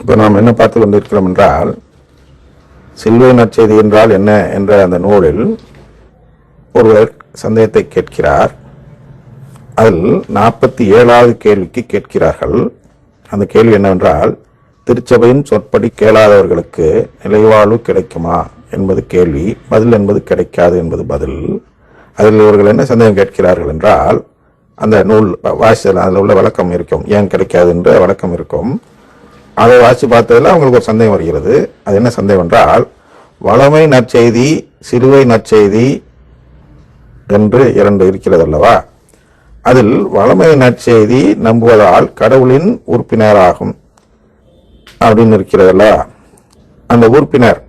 இப்போ நாம் என்ன பார்த்து கொண்டிருக்கிறோம் என்றால் சில்வை நற்செய்தி என்றால் என்ன என்ற அந்த நூலில் ஒருவர் சந்தேகத்தை கேட்கிறார். அதில் நாற்பத்தி ஏழாவது கேள்விக்கு கேட்கிறார்கள். அந்த கேள்வி என்னவென்றால் திருச்சபையின் சொற்படி கேளாதவர்களுக்கு நிலைவாழ்வு கிடைக்குமா என்பது கேள்வி பதில் என்பது கிடைக்காது என்பது பதில். அதில் இவர்கள் என்ன சந்தேகம் கேட்கிறார்கள் என்றால் அந்த நூல் வாசித்தல் அதில் உள்ள விளக்கம் இருக்கும். ஏன் கிடைக்காது என்ற விளக்கம் இருக்கும். அதை வாசித்து பார்த்ததில் அவங்களுக்கு ஒரு சந்தேகம் வருகிறது. அது என்ன சந்தேகம் என்றால் வளமை நற்செய்தி சிறுவை நற்செய்தி என்று இரண்டு இருக்கிறது அல்லவா? அதில் வளமை நற்செய்தி நம்புவதால் கடவுளின் உறுப்பினராகும் அப்படின்னு இருக்கிறதல்ல அந்த உறுப்பினர்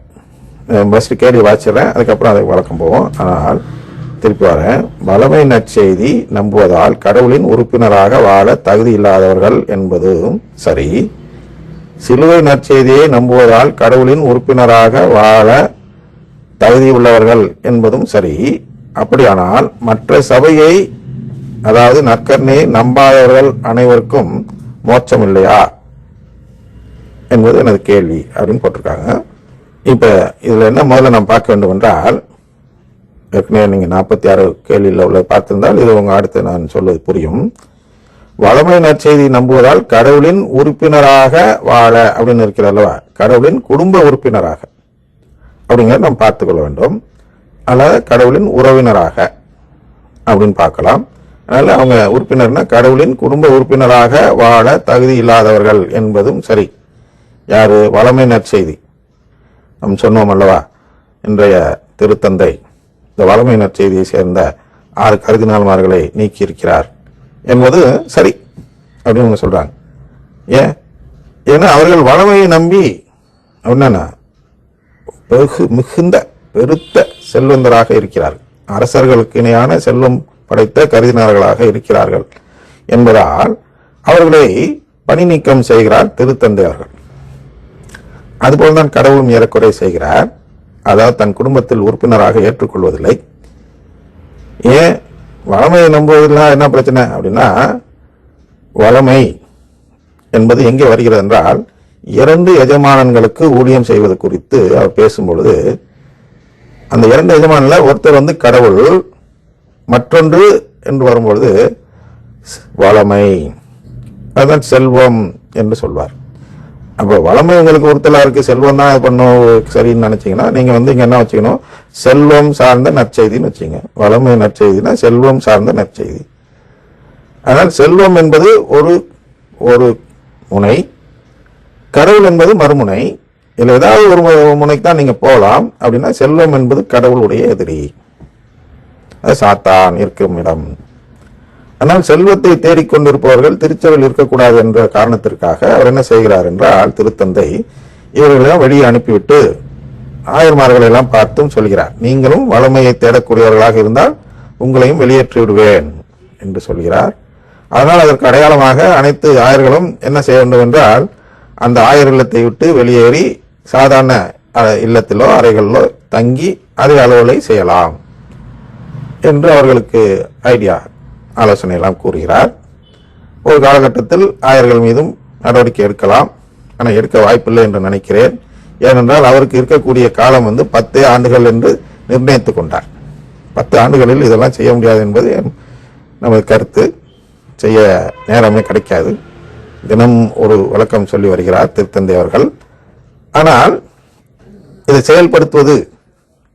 ஃபஸ்ட்டு கேள்வி வாசிடுறேன் அதுக்கப்புறம் அதை வழக்கம் போவோம். ஆனால் திருப்பி வரேன். வளமை நற்செய்தி நம்புவதால் கடவுளின் உறுப்பினராக வாழ தகுதி இல்லாதவர்கள் என்பதும் சரி. சிலுவை நற்செய்தியை நம்புவதால் கடவுளின் உறுப்பினராக வாழ தகுதியுள்ளவர்கள் என்பதும் சரி. அப்படியானால் மற்ற சபையை அதாவது நற்கர்ணியை நம்பாதவர்கள் அனைவருக்கும் மோட்சம் இல்லையா என்பது எனது கேள்வி அப்படின்னு போட்டிருக்காங்க. இப்ப இதுல என்ன முதல்ல நாம் பார்க்க வேண்டும் என்றால் ஏற்கனவே நீங்க நாற்பத்தி ஆறு கேள்வியில் உள்ள பார்த்திருந்தால் இது உங்க அடுத்து நான் சொல்வது புரியும். வளமை நற்செய்தி நம்புவதால் கடவுளின் உறுப்பினராக வாழ அப்படின்னு இருக்கிறது அல்லவா? கடவுளின் குடும்ப உறுப்பினராக. அப்படிங்கிறத நாம் பார்த்துக்கொள்ள வேண்டும். அல்லது கடவுளின் உறவினராக அப்படின்னு பார்க்கலாம். அதனால அவங்க உறுப்பினர்னா கடவுளின் குடும்ப உறுப்பினராக வாழ தகுதி இல்லாதவர்கள் என்பதும் சரி. யாரு? வளமை நற்செய்தி நம் சொன்னோம் அல்லவா? இன்றைய திருத்தந்தை. இந்த வளமை நற்செய்தியை சேர்ந்த ஆறு கருதினால்மார்களை நீக்கியிருக்கிறார். என்பது சரி அப்படின்னு அவங்க சொல்கிறாங்க ஏன்? ஏன்னா அவர்கள் வளமையை நம்பி என்னன்னா வெகு மிகுந்த பெருத்த செல்வந்தராக இருக்கிறார்கள். அரசர்களுக்கு இணையான செல்வம் படைத்த கருதினார்களாக இருக்கிறார்கள் என்பதால் அவர்களை பணி நீக்கம் செய்கிறார் திருத்தந்தை அவர்கள் அதுபோல்தான் கடவுளும் ஏறக்குறை செய்கிறார். அதாவது தன் குடும்பத்தில் உறுப்பினராக ஏற்றுக்கொள்வதில்லை. ஏன்? வளமையை நம்புவதில் என்ன பிரச்சனை அப்படின்னா வளமை என்பது எங்கே வருகிறது என்றால் இரண்டு எஜமானன்களுக்கு ஊழியம் செய்வது குறித்து அவர் பேசும்பொழுது அந்த இரண்டு எஜமானில் ஒருத்தர் வந்து கடவுள் மற்றொன்று என்று வரும்பொழுது வளமை. அதுதான் செல்வம் என்று சொல்வார். அப்போ வளமை உங்களுக்கு ஒருத்தலா இருக்கு. செல்வம் தான் பண்ணும். சரின்னு நினைச்சீங்கன்னா நீங்க வந்து இங்க என்ன வச்சுக்கணும்? செல்வம் சார்ந்த நற்செய்தின்னு வச்சுங்க. வளமை நற்செய்தினா செல்வம் சார்ந்த நற்செய்தி. ஆனால் செல்வம் என்பது ஒரு ஒரு முனை. கடவுள் என்பது மறுமுனை. இல்லை ஏதாவது ஒரு முனைக்கு தான் நீங்க போகலாம். அப்படின்னா செல்வம் என்பது கடவுளுடைய எதிரி. அது சாத்தான் இருக்கும் இடம். ஆனால் செல்வத்தை தேடிக்கொண்டிருப்பவர்கள் திருச்சபையில் இருக்கக்கூடாது என்ற காரணத்திற்காக அவர் என்ன செய்கிறார் என்றால் திருத்தந்தை இவர்களெல்லாம் வெளியே அனுப்பிவிட்டு ஆயர்மார்களை எல்லாம் பார்த்தும் சொல்கிறார். நீங்களும் வளமையை தேடக்கூடியவர்களாக இருந்தால் உங்களையும் வெளியேற்றி விடுவேன் என்று சொல்கிறார். அதனால் அதற்கு அடையாளமாக அனைத்து ஆயர்களும் என்ன செய்ய வேண்டும் என்றால் அந்த ஆயர் இல்லத்தை விட்டு வெளியேறி சாதாரண இல்லத்திலோ அறைகளிலோ தங்கி அதே அலுவலை செய்யலாம் என்று அவர்களுக்கு ஐடியா. ஆலோசனை எல்லாம் கூறுகிறார். ஒரு காலகட்டத்தில் ஆயர்கள் மீதும் நடவடிக்கை எடுக்கலாம். ஆனால் எடுக்க வாய்ப்பில்லை என்று நினைக்கிறேன். ஏனென்றால் அவருக்கு இருக்கக்கூடிய காலம் வந்து பத்தே ஆண்டுகள் என்று நிர்ணயித்துக் கொண்டார். பத்து ஆண்டுகளில் இதெல்லாம் செய்ய முடியாது என்பது நமது கருத்து. செய்ய நேரமே கிடைக்காது. தினம் ஒரு விளக்கம் சொல்லி வருகிறார் திருத்தந்தை அவர்கள். ஆனால் இதை செயல்படுத்துவது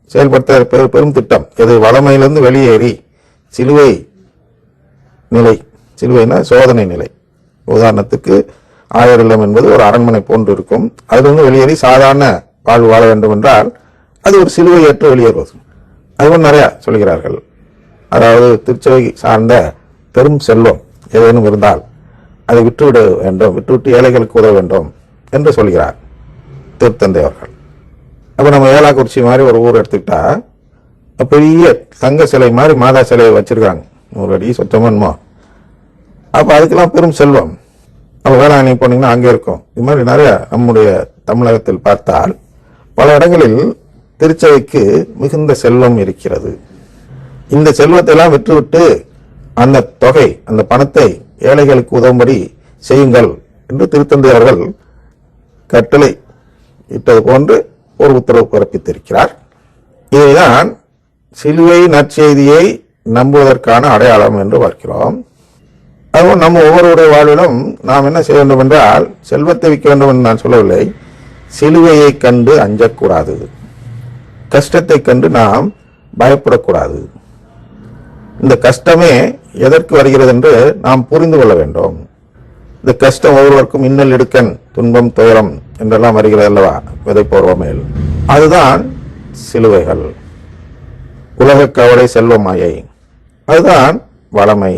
செயல்படுத்த பெரு- பெரும் திட்டம். இது வளமையிலிருந்து வெளியேறி சிலுவை நிலை. சிலுவைனா சோதனை நிலை. உதாரணத்துக்கு ஆயர் இல்லம் என்பது ஒரு அரண்மனை போன்று இருக்கும் அதிலிருந்து வெளியேறி சாதாரண வாழ்வு வாழ வேண்டும் என்றால் அது ஒரு சிலுவை ஏற்று வெளியேறுவது அதுவும் நிறையா சொல்கிறார்கள். அதாவது திருச்சபை சார்ந்த பெரும் செல்வம் ஏதேனும் இருந்தால் அதை விட்டுவிட வேண்டும் விட்டுவிட்டு ஏழைகளுக்கு உதவ வேண்டும் என்று சொல்கிறார் திருத்தந்தை அவர்கள். அப்போ நம்ம ஏலாக்குறிச்சி மாதிரி ஒரு ஊர் எடுத்துக்கிட்டா பெரிய தங்க சிலை மாதிரி மாதா சிலையை வச்சிருக்காங்க நூறு அடி சொத்தமன்மோ அப்போ அதுக்கெல்லாம் பெரும் செல்வம். அப்போ வேளாங்கண்ணி போனீங்கன்னா அங்கே இருக்கும். இது மாதிரி நிறைய நம்முடைய தமிழகத்தில் பார்த்தால் பல இடங்களில் திருச்சபைக்கு மிகுந்த செல்வம் இருக்கிறது. இந்த செல்வத்தை எல்லாம் விற்றுவிட்டு அந்த தொகை அந்த பணத்தை ஏழைகளுக்கு உதவும்படி செய்யுங்கள் என்று திருத்தந்தை அவர்கள் கட்டளை இட்டது போன்று ஒரு உத்தரவு பிறப்பித்திருக்கிறார். இதைதான் சிலுவை நற்செய்தியை நம்புவதற்கான அடையாளம் என்று பார்க்கிறோம். அதுவும் நம்ம ஒவ்வொருடைய வாழ்விலும் நாம் என்ன செய்ய வேண்டும் என்றால் செல்வத்தை விற்க வேண்டும் என்று நான் சொல்லவில்லை. சிலுவையை கண்டு அஞ்சக்கூடாது. கஷ்டத்தை கண்டு நாம் பயப்படக்கூடாது. இந்த கஷ்டமே எதற்கு வருகிறது என்று நாம் புரிந்து கொள்ள வேண்டும். இந்த கஷ்டம் ஒவ்வொருவருக்கும் இன்னல் இடுக்கன் துன்பம் துயரம் என்றெல்லாம் வருகிறது அல்லவா? விதைப்போர்வ மேல் அதுதான் சிலுவைகள். உலக கவலை செல்வமாயை அதுதான் வளமை.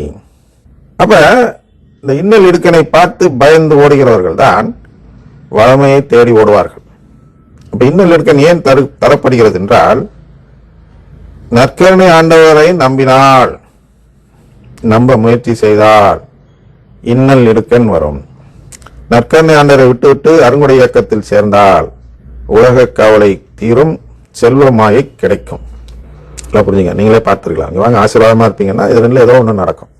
அப்ப இந்த இன்னல் இடுக்கனை பார்த்து பயந்து ஓடுகிறவர்கள் தான் வளமையை தேடி ஓடுவார்கள். அப்ப இன்னல் இடுக்கன் ஏன் தரு தரப்படுகிறது என்றால் நற்கருணை ஆண்டவரை நம்பினால் நம்ப முயற்சி செய்தால் இன்னல் இடுக்கன் வரும். நற்கருணை ஆண்டவரை விட்டுவிட்டு அருங்குடை இயக்கத்தில் சேர்ந்தால் உலக கவலை தீரும் செல்வமாயை கிடைக்கும். நல்லா புரிஞ்சுங்க. நீங்களே பார்த்துருக்கலாம். இங்கே வாங்க ஆசீர்வாதமா இருப்பீங்கன்னா இது ரெண்டில் ஏதோ ஒன்று நடக்கும்.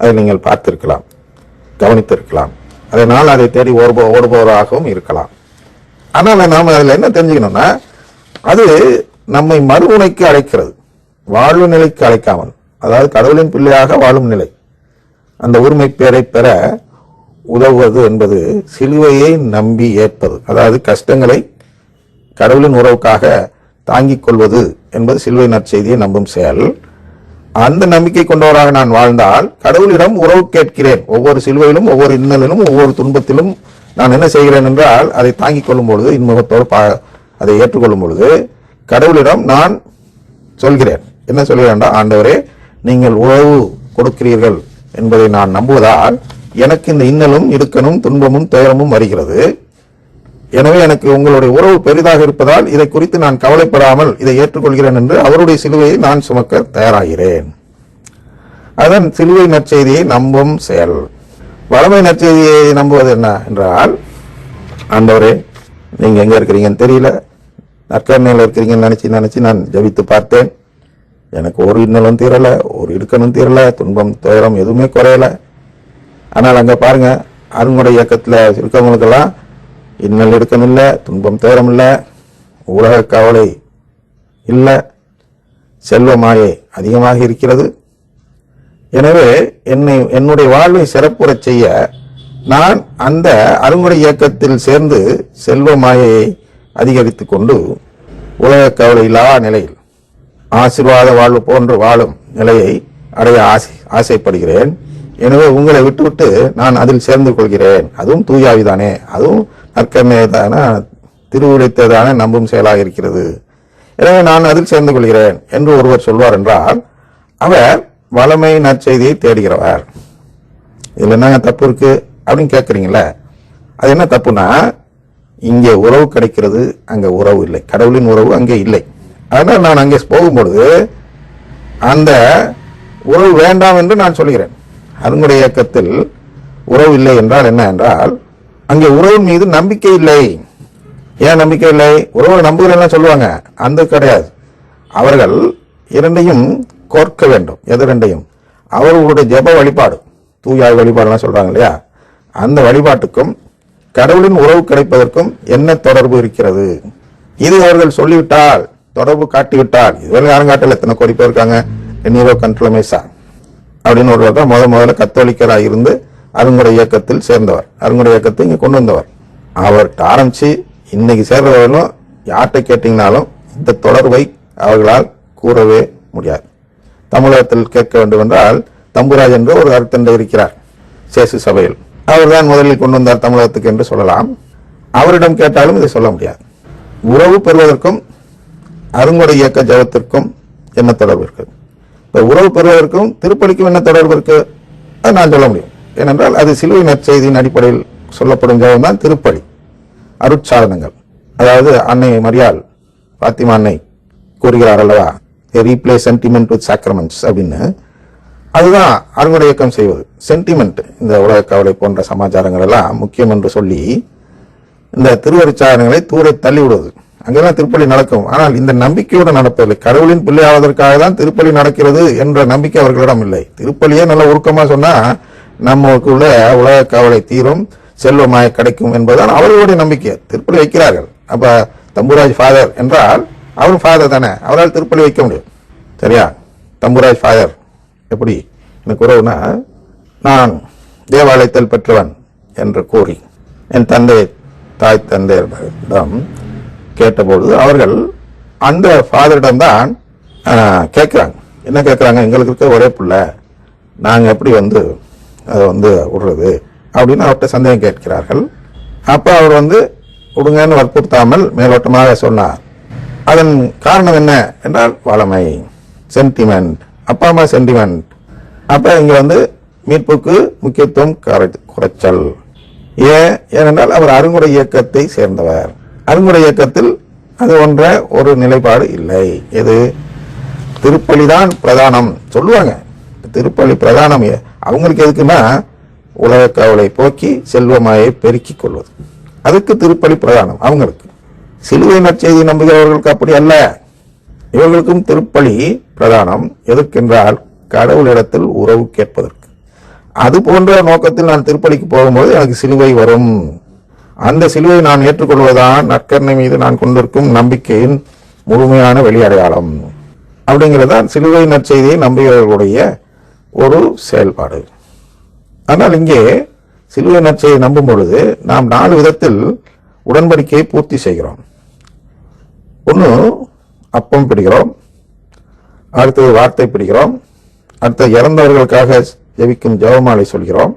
அதை நீங்கள் பார்த்துருக்கலாம். கவனித்திருக்கலாம். அதனால் அதை தேடி ஓடுபோ ஓடுபவராகவும் இருக்கலாம். ஆனால் நாம் அதில் என்ன தெரிஞ்சுக்கணும்னா அது நம்மை மறுமுனைக்கு அழைக்கிறது. வாழ்வு நிலைக்கு அழைக்காமல். அதாவது கடவுளின் பிள்ளையாக வாழும் நிலை. அந்த உரிமை பேரை பெற உதவுவது என்பது சிலுவையை நம்பி ஏற்பது. அதாவது கஷ்டங்களை கடவுளின் உறவுக்காக தாங்கிக் கொள்வது என்பது சிலுவை நற்செய்தியை நம்பும் செயல். அந்த நம்பிக்கை கொண்டவராக நான் வாழ்ந்தால் கடவுளிடம் உறவு கேட்கிறேன். ஒவ்வொரு சிலுவையிலும் ஒவ்வொரு இன்னலிலும் ஒவ்வொரு துன்பத்திலும் நான் என்ன செய்கிறேன் என்றால் அதை தாங்கிக் கொள்ளும் பொழுது இன்முகத்தோடு பா- அதை ஏற்றுக்கொள்ளும் பொழுது கடவுளிடம் நான் சொல்கிறேன். என்ன சொல்கிறேன் ஆண்டவரே நீங்கள் உறவு கொடுக்கிறீர்கள் என்பதை நான் நம்புவதால் எனக்கு இந்த இன்னலும் இடுக்கணும் துன்பமும் துயரமும் வருகிறது. எனவே எனக்கு உங்களுடைய உறவு பெரிதாக இருப்பதால் இதை குறித்து நான் கவலைப்படாமல் இதை ஏற்றுக்கொள்கிறேன் என்று அவருடைய சிலுவையை நான் சுமக்க தயாராகிறேன். அதன் சிலுவை நற்செய்தியை நம்பும் செயல். வளமை நற்செய்தியை நம்புவது என்ன என்றால் ஆண்டவரே நீங்க எங்க இருக்கிறீங்கன்னு தெரியல. நற்கரணையில் இருக்கிறீங்கன்னு நினச்சி நினச்சி நான் ஜபித்து பார்த்தேன். எனக்கு ஒரு இன்னலும் தீரலை ஒரு இடுக்கணும் தீரலை துன்பம் துயரம் எதுவுமே குறையலை. ஆனால் அங்கே பாருங்கள் அருண்முறை இயக்கத்தில் இருக்கவங்களுக்கெல்லாம் இன்னல் இடுக்கணும் இல்லை துன்பம் துயரம் இல்லை உலக கவலை இல்லை செல்வ மாயை அதிகமாக இருக்கிறது. எனவே என்னை என்னுடைய வாழ்வை சிறப்புறச் செய்ய நான் அந்த அருங்குடை இயக்கத்தில் சேர்ந்து செல்வ மாயையை கொண்டு உலக கவலை இல்லா நிலையில் ஆசீர்வாத வாழ்வு போன்று வாழும் நிலையை அடைய ஆசை ஆசைப்படுகிறேன். எனவே உங்களை விட்டுவிட்டு நான் அதில் சேர்ந்து கொள்கிறேன் அதுவும் தூயாவிதானே. அதுவும் நற்கர்மையதான திருவிழித்ததான நம்பும் செயலாக இருக்கிறது. எனவே நான் அதில் சேர்ந்து கொள்கிறேன் என்று ஒருவர் சொல்வார் என்றால் அவர் வளமை நற்செய்தியை தேடுகிறவர். இதில் என்னங்க தப்பு இருக்கு? அப்படின்னு கேட்குறீங்களே அது என்ன தப்புனா இங்கே உறவு கிடைக்கிறது அங்கே உறவு இல்லை. கடவுளின் உறவு அங்கே இல்லை. அதனால் நான் அங்கே போகும்பொழுது அந்த உறவு வேண்டாம் என்று நான் சொல்கிறேன். அதனுடைய இயக்கத்தில் உறவு இல்லை என்றால் என்ன என்றால் அங்கே உறவின் மீது நம்பிக்கை இல்லை. ஏன் நம்பிக்கை இல்லை? உறவு நம்புகிறேன் சொல்லுவாங்க. அந்த கிடையாது. அவர்கள் இரண்டையும் கோர்க்க வேண்டும். எது ரெண்டையும் அவர்களுடைய ஜெப வழிபாடு. தூயாய் வழிபாடுலாம் சொல்றாங்க இல்லையா? அந்த வழிபாட்டுக்கும் கடவுளின் உறவு கிடைப்பதற்கும் என்ன தொடர்பு இருக்கிறது? இது அவர்கள் சொல்லிவிட்டால் தொடர்பு காட்டிவிட்டால் இதுவரை யாரும் காட்டல. எத்தனை கோடி பேர் இருக்காங்க. நீரோ கண்ட்ரலமேசா அப்படின்னு ஒருவர் தான் முத முதல்ல கத்தோலிக்கராக இருந்து அருங்குடை இயக்கத்தில் சேர்ந்தவர். அருங்குடை இயக்கத்தை இங்கே கொண்டு வந்தவர். அவர்கிட்ட ஆரம்பித்து இன்னைக்கு சேர்றவர்களும் யார்கிட்ட கேட்டீங்கனாலும் இந்த தொடர்பை அவர்களால் கூறவே முடியாது. தமிழகத்தில் கேட்க வேண்டும் என்றால் தம்புராஜ் என்று ஒரு அருத்தண்டை இருக்கிறார். சேசு சபையில். அவர்தான் முதலில் கொண்டு வந்தார் தமிழகத்துக்கு என்று சொல்லலாம். அவரிடம் கேட்டாலும் இதை சொல்ல முடியாது. உறவு பெறுவதற்கும் அருங்கொடை இயக்க ஜபத்திற்கும் என்ன தொடர்பு இருக்குது இப்போ உறவு பெறுவதற்கும் திருப்பலிக்கும் என்ன தொடர்பு இருக்கு? அது நான் சொல்ல முடியும். ஏனென்றால் அது சிலுவை நற்செய்தியின் அடிப்படையில் சொல்லப்படும் தான் திருப்பலி. அருட்சாதனங்கள். அதாவது அன்னை மரியாள் பாத்திமா அன்னை கூறுகிறார் அல்லவா? ரீப்ளே சென்டிமெண்ட் வித் சாக்ரமெண்ட்ஸ் அப்படின்னு. அதுதான் அறுவடை இயக்கம் செய்வது. சென்டிமெண்ட் இந்த உலக கவலை போன்ற சமாச்சாரங்கள் எல்லாம் முக்கியம் என்று சொல்லி இந்த திருவருட்சாதனங்களை தூர தள்ளி விடுவது அங்கெல்லாம் திருப்பலி நடக்கும். ஆனால் இந்த நம்பிக்கையோடு நடப்பதில்லை. கடவுளின் பிள்ளையாவதற்காக தான் திருப்பலி நடக்கிறது என்ற நம்பிக்கை அவர்களிடம் இல்லை. திருப்பலியே நல்ல உருக்கமா சொன்னா நமக்குள்ள உலக கவலை தீரும் செல்வமாய் கிடைக்கும் என்பதுதான் அவர்களுடைய நம்பிக்கை. திருப்பலி வைக்கிறார்கள். அப்ப தம்புராஜ் ஃபாதர் என்றால் அவரும் ஃபாதர் தானே. அவரால் திருப்பலி வைக்க முடியும். சரியா? தம்புராஜ் ஃபாதர் எப்படி? எனக்கு உறவுனா நான் தேவாலயத்தில் பெற்றவன் என்று கூறி என் தந்தை தாய் தந்தையரிடம் கேட்டபொழுது அவர்கள் அந்த ஃபாதரிடம்தான் கேட்குறாங்க. என்ன கேட்குறாங்க? எங்களுக்கு இருக்க ஒரே பிள்ளை நாங்கள் எப்படி வந்து அதை வந்து விடுறது? அப்படின்னு அவர்கிட்ட சந்தேகம் கேட்கிறார்கள். அப்போ அவர் வந்து விடுங்கன்னு வற்புறுத்தாமல் மேலோட்டமாக சொன்னார். அதன் காரணம் என்ன? என்றால் வளமை சென்டிமெண்ட் அப்பா அம்மா சென்டிமெண்ட் அப்போ இங்கே வந்து மீட்புக்கு முக்கியத்துவம் குறை- குறைச்சல். ஏன்? ஏனென்றால் அவர் அறுங்குடை இயக்கத்தை சேர்ந்தவர். அருங்குடை இயக்கத்தில் அது ஒன்ற ஒரு நிலைப்பாடு இல்லை. எது? திருப்பலிதான் பிரதானம். சொல்லுவாங்க. திருப்பலி பிரதானம் ஏ- அவங்களுக்கு எதுக்குன்னா உலக கவலை போக்கி செல்வமாயை பெருக்கிக் கொள்வது. அதுக்கு திருப்பலி பிரதானம் அவங்களுக்கு. சிலுவை நற்செய்தி நம்புகிறவர்களுக்கு அப்படி அல்ல. இவர்களுக்கும் திருப்பலி பிரதானம் எதற்கென்றால் கடவுளிடத்தில் உறவு கேட்பதற்கு. அது போன்ற நோக்கத்தில் நான் திருப்பலிக்கு போகும்போது எனக்கு சிலுவை வரும். அந்த சிலுவை நான் ஏற்றுக்கொள்வதுதான் நற்கருணை மீது நான் கொண்டிருக்கும் நம்பிக்கையின் முழுமையான வெளியடையாளம். அப்படிங்கிறதான் சிலுவை நற்செய்தியை நம்புகிறவர்களுடைய ஒரு செயல்பாடு. ஆனால் இங்கே சிலுவை நற்செய்தியை நம்பும் பொழுது நாம் நாலு விதத்தில் உடன்படிக்கையை பூர்த்தி செய்கிறோம். ஒன்று அப்பம் பிடிக்கிறோம். அடுத்தது வார்த்தை பிடிக்கிறோம். அடுத்து இறந்தவர்களுக்காக ஜெபிக்கும் ஜெபமாலை சொல்கிறோம்.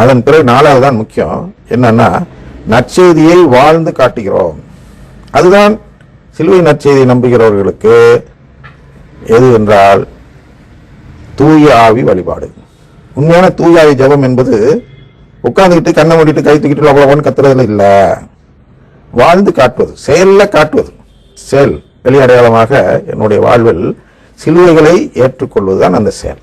அதன் பிறகு நாலாவது தான் முக்கியம். என்னன்னா நற்செய்தியை வாழ்ந்து காட்டுகிறோம். அதுதான் சிலுவை நற்செய்தியை நம்புகிறவர்களுக்கு எது என்றால் தூய ஆவி வழிபாடு. உண்மையான தூய ஆவி ஜபம் என்பது உட்கார்ந்துக்கிட்டு கண்ணை மூடிட்டு கை தூக்கிட்டு அவ்வளோன்னு கத்துறதுல இல்லை. வாழ்ந்து காட்டுவது செயலில் காட்டுவது. செயல் வெளியடையாளமாக என்னுடைய வாழ்வில் சிலுவைகளை ஏற்றுக்கொள்வது தான் அந்த செயல்.